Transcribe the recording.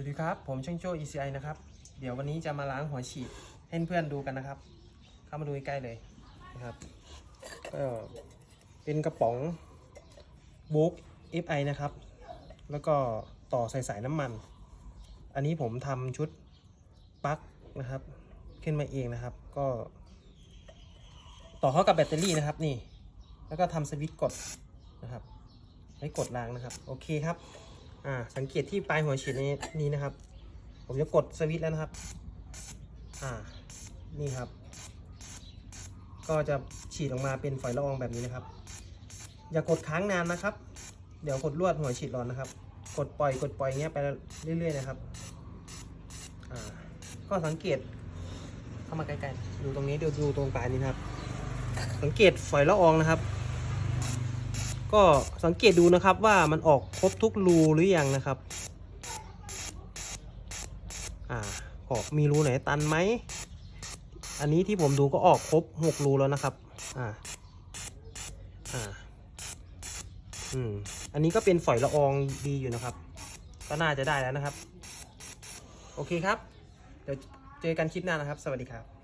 วัสดีครับ ผมช่างโจ้ ECI นะครับ เดี๋ยววันนี้จะมาล้างหัวฉีดให้เพื่อนดูกันนะครับ เข้ามาดูใกล้เลยนะครับ ก็เป็นกระป๋องบุ๊ก FI นะครับ แล้วก็ต่อใส่สายน้ำมัน อันนี้ผมทำชุดปลั๊กนะครับ ขึ้นมาเองนะครับ ก็ ต่อเข้ากับแบตเตอรี่นะครับนี่ แล้วก็ทำสวิตช์กดนะครับไว้กดล้างนะครับ โอเคครับ อ่าสังเกตที่ปลายหัวฉีดนี้นี้นะครับ ผมจะกดสวิตช์แล้วนะครับ อ่านี่ครับ ก็จะฉีดออกมาเป็นฝอยละอองแบบนี้นะครับ อย่ากดค้างนานนะครับ เดี๋ยวกดลวดหัวฉีดร้อนนะครับ กดปล่อยกดปล่อยอย่างเงี้ยไปเรื่อยๆนะครับอ่าก็สังเกตเข้ามาใกล้ๆดูตรงนี้เดูดูตรงปลายนี้นครับ สังเกตฝอยละอองนะครับ ก็สังเกตดูนะครับว่ามันออกครบทุกรูหรือยังนะครับอ่าออกมีรูไหนตันไหม อันนี้ที่ผมดูก็ออกครบหกรูแล้วนะครับอ่าอ่าอืมอันนี้ก็เป็นฝอยละอองดีอยู่นะครับ ก็น่าจะได้แล้วนะครับ โอเคครับ เดี๋ยวเจอกันคลิปหน้านะครับ สวัสดีครับ